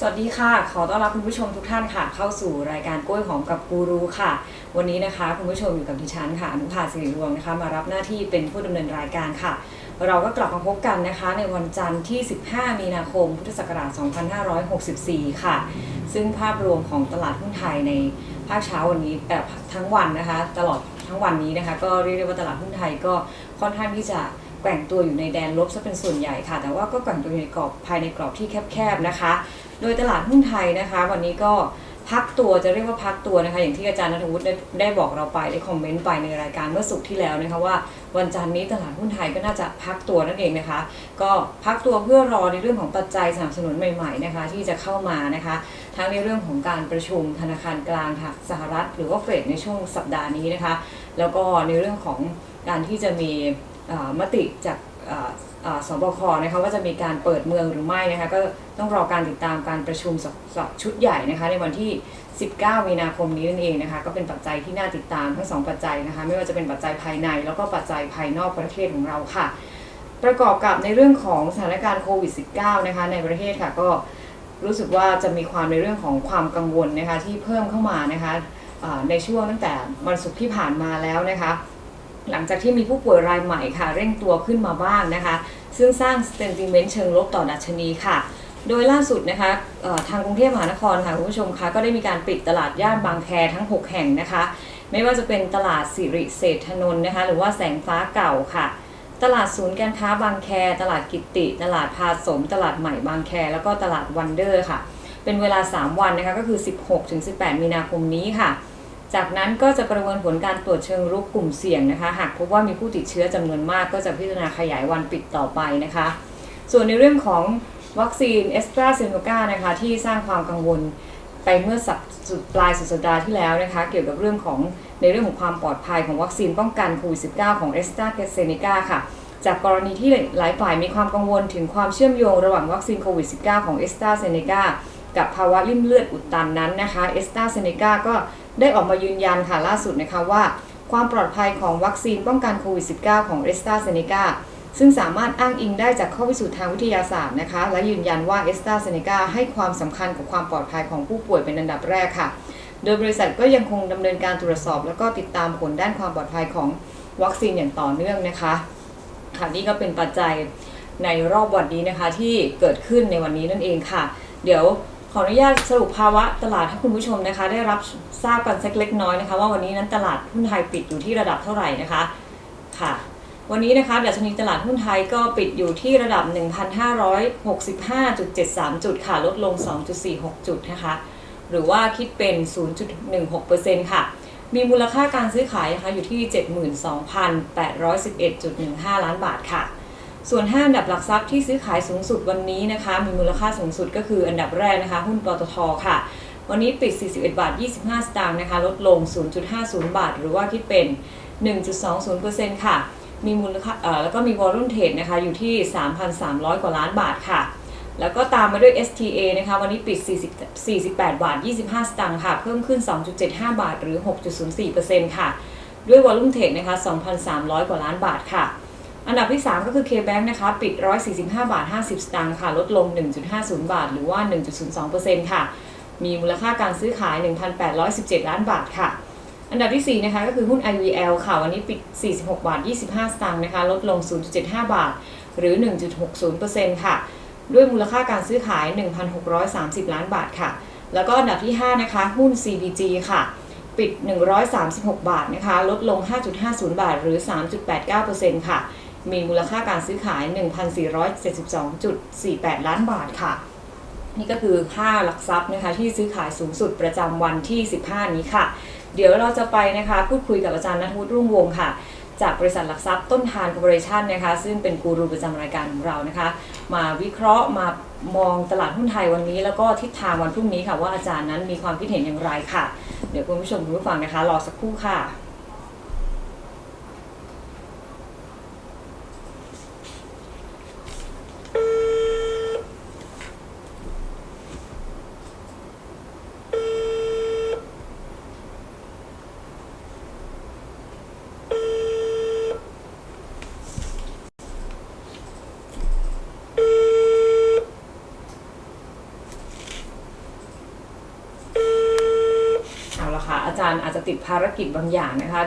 สวัสดีค่ะ ขอต้อนรับคุณผู้ชมทุกท่านค่ะ เข้าสู่รายการกล้วยหอมกับกูรูค่ะ วันนี้นะคะ คุณผู้ชมอยู่กับดิฉันค่ะอนุภาสิริรวงนะคะ มารับหน้าที่เป็นผู้ดำเนินรายการค่ะ เราก็กลับมาพบกันนะคะ ในวันจันทร์ที่ 15 มีนาคม พุทธศักราช 2564 ค่ะ ซึ่งภาพรวมของตลาดหุ้นไทยในภาคเช้าวันนี้แบบทั้งวันนะคะ ตลอดทั้งวันนี้นะคะ ก็เรียกได้ว่าตลาดหุ้นไทยก็ค่อนข้างที่จะแกว่งตัวอยู่ในแดนลบซะเป็นส่วนใหญ่ค่ะ แต่ว่าก็แกว่งตัวอยู่ในกรอบภายในกรอบที่แคบๆนะคะ โดยตลาดหุ้นไทยนะคะ วันนี้ก็พักตัวจะเรียกว่าพักตัวนะคะอย่างที่อาจารย์นัทวุฒิได้ได้บอกเราไปได้คอมเมนต์ไปในรายการเมื่อสุกที่แล้วนะคะว่าวันจันทร์นี้ตลาดหุ้นไทยก็น่าจะพักตัวนั่นเองนะคะ ก็พักตัวเพื่อรอในเรื่องของปัจจัยสนับสนุนใหม่ๆนะคะที่จะเข้ามานะคะ ทั้งในเรื่องของการประชุมธนาคารกลางสหรัฐ หรือว่าเฟดในช่วงสัปดาห์นี้นะคะ แล้วก็ในเรื่องของการที่จะมีมติจาก สบคนะคะว่าจะมีการเปิดเมืองหรือไม่นะคะก็ต้องรอการติดตามการประชุมสสชุดใหญ่นะคะในวันที่ 19 มีนาคมนี้นั่นเองนะคะก็เป็นปัจจัยที่น่าติดตามทั้งสองปัจจัยนะคะไม่ว่าจะเป็นปัจจัยภายใน แล้วก็ปัจจัยภายนอกประเทศของเราค่ะ ประกอบกับในเรื่องของสถานการณ์โควิด -19 นะคะในประเทศค่ะก็รู้สึกว่าจะมีความในเรื่องของความกังวลนะคะที่เพิ่มเข้ามานะคะในช่วงตั้งแต่วันศุกร์ที่ผ่านมาแล้วนะคะ หลังจากที่มีผู้ป่วยรายใหม่ค่ะ เร่งตัวขึ้นมาบ้างนะคะ ซึ่งสร้าง sentiment เชิงลบต่อดัชนีค่ะ โดยล่าสุดนะคะทางกรุงเทพมหานครค่ะคุณผู้ชมคะก็ได้มีการปิดตลาดย่านบางแคทั้ง 6 แห่งนะคะ ไม่ว่าจะเป็นตลาดสิริเศรษฐนนท์นะคะ หรือว่าแสงฟ้าเก่าค่ะ ตลาดศูนย์การค้าบางแค ตลาดกิตติตลาดพาสม ตลาดใหม่บางแค แล้วก็ตลาดวันเดอร์ค่ะ เป็นเวลา 3 วันนะคะก็คือ 16-18 มีนาคมนี้ค่ะ จากนั้นก็จะประเมินผลการตรวจเชิงรุกกลุ่มเสี่ยงนะคะ หากพบว่ามีผู้ติดเชื้อจำนวนมากก็จะพิจารณาขยายวันปิดต่อไปนะคะ ส่วนในเรื่องของวัคซีนเอสตราเซเนกานะคะที่สร้างความกังวลไปเมื่อสัปสุดปลายสุดสัปดาห์ที่แล้วนะคะ เกี่ยวกับเรื่องของในเรื่องของความปลอดภัยของวัคซีนป้องกันโควิด -19 ของเอสตราเซเนกาค่ะ จากกรณีที่หลายฝ่ายมีความกังวลถึงความเชื่อมโยงระหว่างวัคซีนโควิด -19 ของเอสตราเซเนกา กับภาวะริ่มเลือดอุดตันนั้นนะคะเอสตาเซเนกาก็ได้ออกมายืนยันค่ะล่าสุดนะคะว่า ความปลอดภัยของวัคซีนป้องกันโควิด -19 ของเอสตาเซเนกาซึ่งสามารถอ้างอิงได้จากข้อพิสูจน์ทางวิทยาศาสตร์นะคะ และยืนยันว่าเอสตาเซเนกาให้ความสำคัญกับความปลอดภัยของผู้ป่วยเป็นอันดับแรกค่ะ โดยบริษัทก็ยังคงดำเนินการตรวจสอบ แล้วก็ติดตามผลด้านความปลอดภัยของวัคซีนอย่างต่อเนื่องนะคะค่ะนี่ก็เป็นปัจจัยในรอบวันนี้นะคะที่เกิดขึ้นในวันนี้นั่นเองค่ะ เดี๋ยว ขออนุญาตสรุปภาวะตลาดให้คุณผู้ชมนะคะ ได้รับทราบกันสักเล็กน้อยนะคะ ว่าวันนี้นั้นตลาดหุ้นไทยปิดอยู่ที่ระดับเท่าไหร่นะคะค่ะ วันนี้นะคะดัชนีตลาดหุ้นไทยก็ปิดอยู่ที่ระดับ 1,565.73 จุดค่ะ ลดลง 2.46 จุดนะคะ หรือว่าคิดเป็น 0.16%ค่ะ มีมูลค่าการซื้อขายนะคะอยู่ที่ 72,811.15 ล้านบาทค่ะ ส่วน 5 อันดับหลักทรัพย์ที่ซื้อขายสูงสุดวันนี้นะคะ มีมูลค่าสูงสุดก็คืออันดับแรกนะคะหุ้นปตทค่ะ วันนี้ปิด 41 บาท 25 สตางค์นะคะ ลดลง 0.50 บาท หรือว่าคิดเป็น 1.20%ค่ะ มีมูลค่าแล้วก็มีวอลุ่มเทรดนะคะอยู่ที่ 3,300 กว่าล้านบาทค่ะ แล้วก็ตามมาด้วย STA นะคะ วันนี้ปิด 40 48 บาท 25 สตางค์ค่ะ เพิ่มขึ้น 2.75 บาท หรือ 6.04%ค่ะ ด้วยวอลุ่มเทรดนะคะ 2,300 กว่าล้านบาทค่ะ อันดับที่ 3 ก็คือ KBank นะคะปิด 145 บาท 50 สตางค์ค่ะลดลง 1.50 บาท หรือว่า 1.02%ค่ะ มีมูลค่าการซื้อขาย 1,817 ล้านบาทค่ะ อันดับที่ 4 นะคะก็คือหุ้น IVL ค่ะ วันนี้ปิด 46 บาท 25 สตางค์นะคะลดลง 0.75 บาท หรือ 1.60%ค่ะ ด้วยมูลค่าการซื้อขาย 1,630 ล้านบาทค่ะ แล้วก็อันดับที่ 5 นะคะ หุ้น CBG ค่ะปิด 136 บาทนะคะลดลง 5.50 บาท หรือ 3.89%ค่ะ มีมูลค่าการซื้อขาย 1,472.48 ล้านบาทค่ะ นี่ก็คือ 5 หลักทรัพย์นะคะที่ซื้อขายสูงสุดประจำวันที่ 15 นี้ค่ะ เดี๋ยวเราจะไปนะคะพูดคุยกับอาจารย์นัทวุฒิรุ่งวงศ์ค่ะจากบริษัทหลักทรัพย์ต้นทานคอร์ปอเรชันนะคะซึ่งเป็นกูรูประจำรายการของเรานะคะ มาวิเคราะห์มามองตลาดหุ้นไทยวันนี้ แล้วก็ทิศทางวันพรุ่งนี้ค่ะว่าอาจารย์นั้นมีความคิดเห็นอย่างไรค่ะ เดี๋ยวคุณผู้ชมคุณผู้ฟังนะคะ รอสักครู่ค่ะ สารย์อาจจะติดภารกิจบางอย่างนะคะ